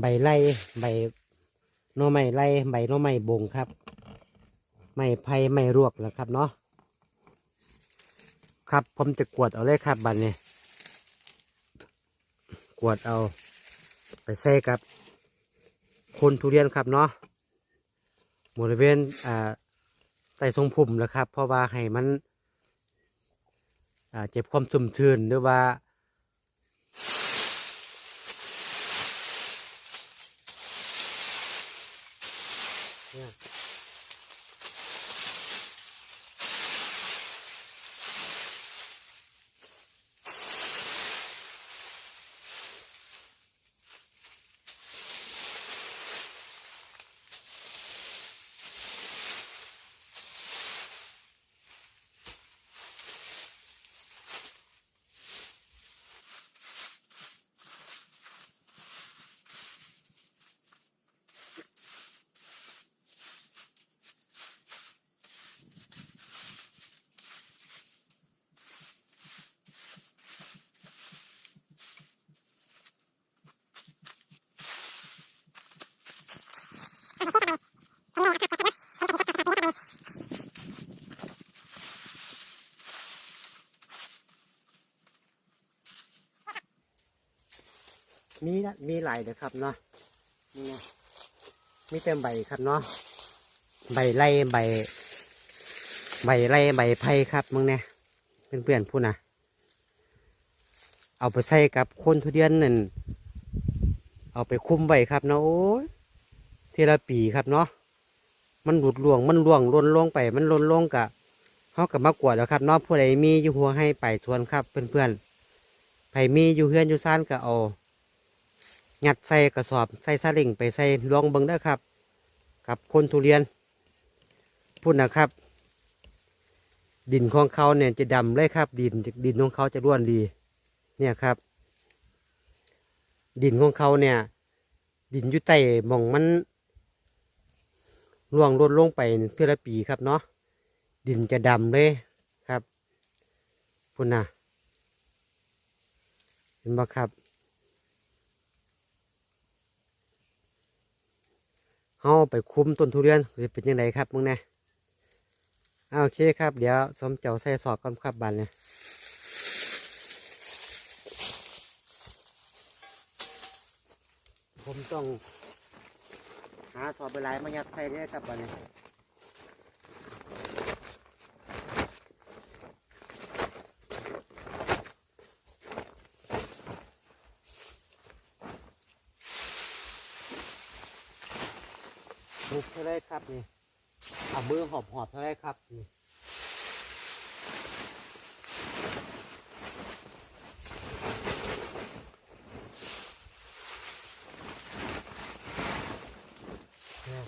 ใบไล่ใบหน่อไม้ไล่ใบหน่อไม้บงครับ ไม้ไผ่ไม้รวกแล้วครับเนาะครับผมจะกวดเอาเลยครับบัดนี้กวดเอาไปใส่กับคนทุเรียนครับเนาะบริเวณอ่าใต้ทรงพุ่มนะครับ เพราะว่าให้มันอ่าเจ็บความชุ่มชื้นหรือว่า มีนะมีหลายนะครับเนาะนี่ไงมีเต็มใบครับเนาะใบไล่ใบ ใบไล่ใบไผ่ครับมึงเนี่ยเพื่อนๆพูดนะเอาไปใส่กับคนทุเรียนนั่นเอาไปคุ้มไว้ครับเนาะโอ้ยทีละปีครับเนาะมันหลุดล่วงมันล่วงล่นลงไป มันล่นลงกะเขากับมากวดแล้วครับเนาะผู้ใดมีอยู่หัวให้ไปชวนครับเพื่อนๆไผมีอยู่เฮือนอยู่ซ่านก็เอา งัดใส่กระสอบใส่ซาเลิงไปใส่ลองเบิ้งได้อครับ กับคนทุเรียนพูดนะครับ ดินของเขาเนี่ยจะดำเลยครับ ดินดินของเขาจะร่วนดี เนี่ยครับ ดินของเขาเนี่ย ดินอยู่ใต้มองมันร่วงลดลงไปเทือละปีครับเนาะดินจะดำเลยครับพุ่นนะเห็นบ่ครับ เฮาไปคุมต้นทุเรียนจะเป็นยังไงครับมึงเนี่ยเอาโอเคครับ เดี๋ยวสมเจ้าใส่สอกก่อนครับบานเนี่ยผมต้องหาสอบไปหลายมายัดใส่เนี่ยครับบานเนี่ยบุกเท่าไรครับนี่เอา มือหอบหอบเท่าไรครับนี่เนี่ย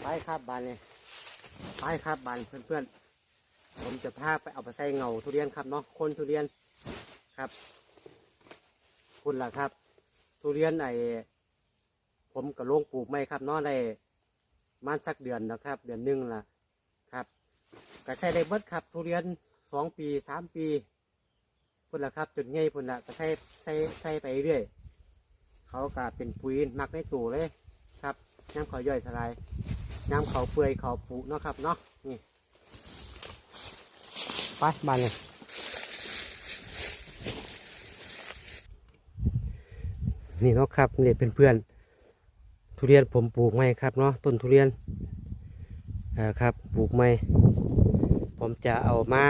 ไป ครับบานเนี่ยไปครับบานเพื่อนๆ ผมจะพาไปเอาไปใส่เงาทุเรียนครับเนาะคนทุเรียนครับ คุณล่ะครับ ทุเรียนไอผมกับลงปลูกไม่ครับเนาะได้มันสักเดือนนะครับ เดือนหนึ่งล่ะครับก็ใช้ได้เบิดครับทุเรียนสองปีสามปีพุ่นล่ะครับจุดใหญ่พุ่นล่ะก็ใช้ใช้ใช้ไปเรื่อยเขาก็เป็นปุ๋ยมักในตู้เลยครับน้ำขาย่อยสลาย น้ำเขาเปื่อยเขาปุเนาะครับเนาะนี่ไปบ้านเลยนี่เนาะครับนี่เป็นเพื่อนทุเรียนผมปลูกไม้ครับเนาะต้นทุเรียนอ่าครับปลูกไม้ผมจะเอามา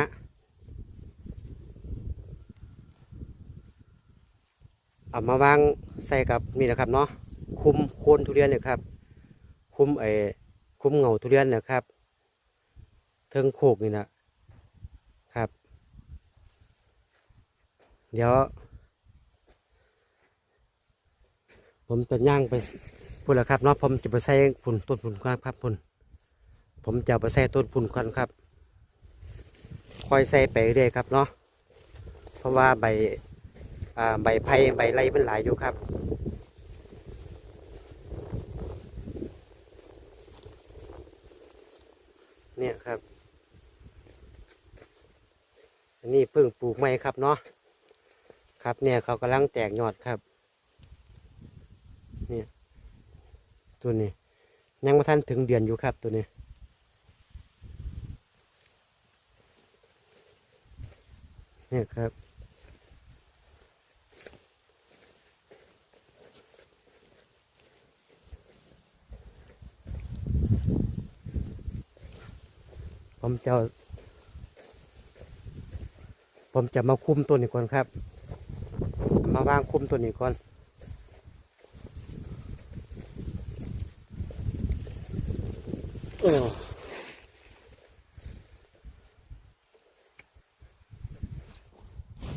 เอามาวางใส่กับนี่นะครับเนาะคุมโคนทุเรียนเนี่ยครับ คุมไอ คุ้มเงาทุเรียนนะครับเทิงโคกนี่นะครับ เดี๋ยว ผมจะย่างไปพูดแล้วครับเนาะผมจะไปใส่ฝุ่นต้นฝุ่นครับครับฝุ่นผมจะไปใส่ต้นฝุ่นกันครับ คอยใส่ไปเรื่อยครับเนาะเพราะว่าใบอ่าใบไผ่ใบไรมันหลายอยู่ครับ เนี่ยครับ อันนี้เพิ่งปลูกใหม่ครับเนาะครับเนี่ยเขากำลังแตกยอดครับเนี่ยตัวนี้ยังไม่ทันถึงเดือนอยู่ครับตัวนี้เนี่ยครับผมจะ ผมจะมาคุมตัวนี้ก่อนครับ มาวางคุมตัวนี้ก่อนโอ้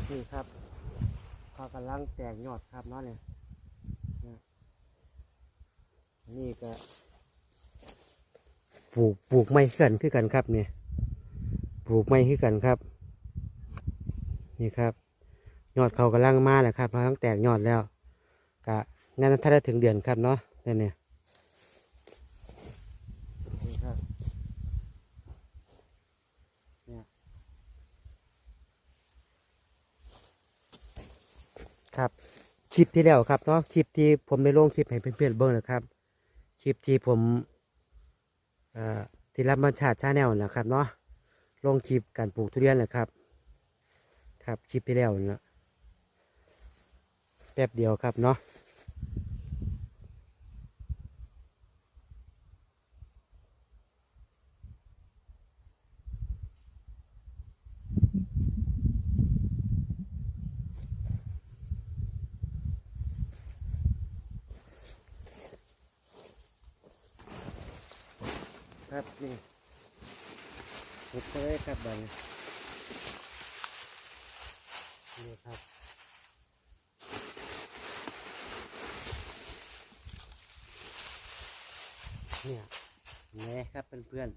นี่ครับพอกำลังแตกยอดครับนาะเนี่ยเนี่ยนี่ก็ปลูกปลูกไม้ขึ้นกันกันครับเนี่ยปลูกไม้ขึ้นกันครับ นี่ครับ ยอดเขากำลังมาแล้วครับกำลังแตกยอดแล้วกะนั่นถ้าได้ถึงเดือนครับเนาะนี่เนี่ยนี่ครับเนี่ยครับคลิปที่แล้วครับเนาะคลิปที่ผมได้ลงคลิปให้เพื่อนๆเบิ่งนะครับคลิปที่ผมเอ่อที่รับมาชาติชาแนลนะครับเนาะลงคลิปการปลูกทุเรียนนะครับ ครับคลิปที่แล้วนะแป๊บเดียวครับเนาะครับนี่หุบเลยครับบัดนนี่ครับ เนี่ยแหน่ครับเพื่อน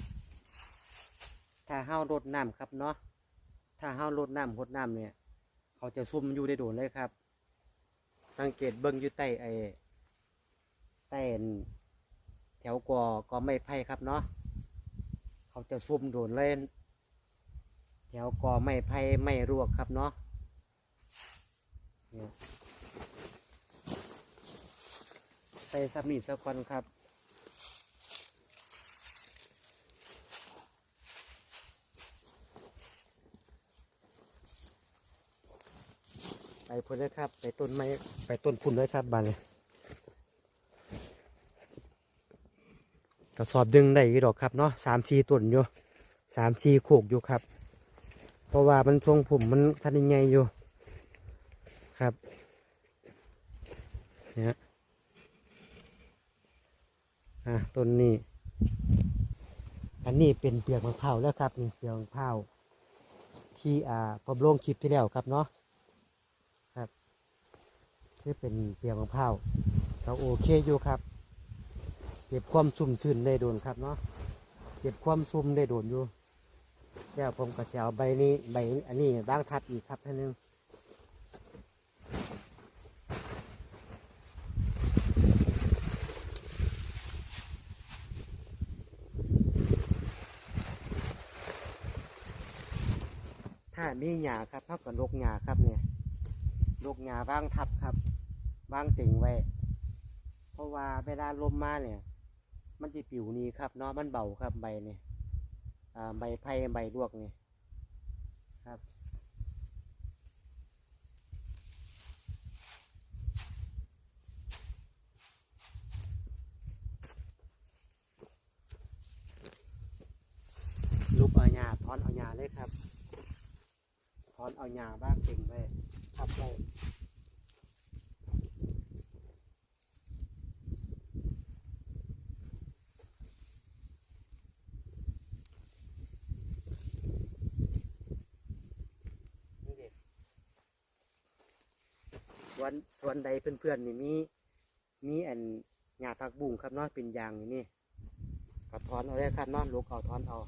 ๆ ถ้าห้าวรดน้ำครับเนาะ ถ้าห้าวรดน้ำรดน้ำเนี่ย เขาจะซุ่มอยู่ได้โดนเลยครับ สังเกตเบิ้งอยู่ใต้ไอ้ใต้แถวกอกอไม่ไผ่ครับเนาะ เขาจะซุ่มโดนเล่นแถวกอไม่ไผ่ไม่รวกครับเนาะเนี่ย ใส่ซับนี่สักคนครับไปพุ่นเลยครับ ไปต้นไม้ไปต้นพุ่นเลยครับบานเลยกระสอบดึงได้อยู่ดอกครับเนาะสามสี่ต้นอยู่สามสี่โขกอยู่ครับ เพราะว่ามันทรงผมมันทันยังไงอยู่ครับเนี่ย อะต้นนี้ อันนี้เป็นเปลือกมะพร้าวแล้วครับนี่เปลือกมะพร้าวที่อ่าผมลงคลิปที่แล้วครับเนาะครับคือเป็นเปลือกมะพร้าวเราโอเคอยู่ครับ เก็บความชุ่มชื้นได้โดนครับเนาะเก็บความชุ่มได้โดนอยู่แล้วผมก็จะเอาใบนี้ใบอันนี้บ้างทับอีกครับท่านนึง ถ้ามีหญ้าครับเท่ากับลกหญ้าครับเนี่ยลกหญ้าวางทับครับวางติ่งไว้ เพราะว่าเวลาลมมาเนี่ย มันจะปิวหนี้ครับเนาะมันเบาครับใบเนี่ยใบไผ่ใบลวกเนี่ยครับลูกเอาหญ้าถอนเอาหญ้าเลยครับ ถอนเอาหญ้าบ้างเก่งไว้ทับไว้นี่เด็กวนสวนใดเพื่อนๆนี่มีมีอันหญ้าผักบุ้งครับเนาะเป็นยางนี่นี่ก็ถอนเอาได้ครับนาะลูกเอาถอนเอา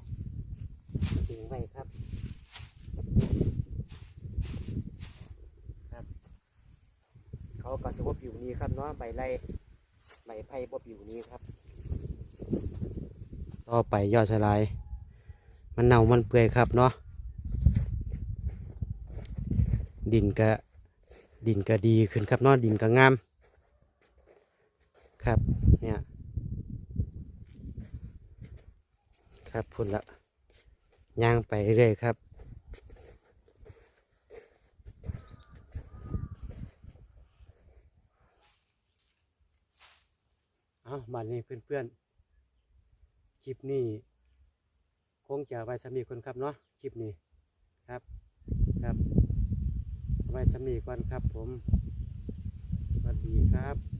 ทิ้งไว้ครับครับ เขาก็สว่าผิวนี้ครับเนาะใบไล่ใบไผ่บ่ผิวนี้ครับ ต่อไปยอดสลาย มันเน่ามันเปื่อยครับเนาะดินก็ดินก็ดีขึ้นครับเนาะดินก็งาม ครับเนี่ยครับพุ่นละย่างไปเรื่อยครับ อ้ามานี่เพื่อนๆ คลิปนี้ คงจะไว้สามีคนครับเนาะ คลิปนี้ครับ ครับไว้สามีก่อนครับผม สวัสดีครับ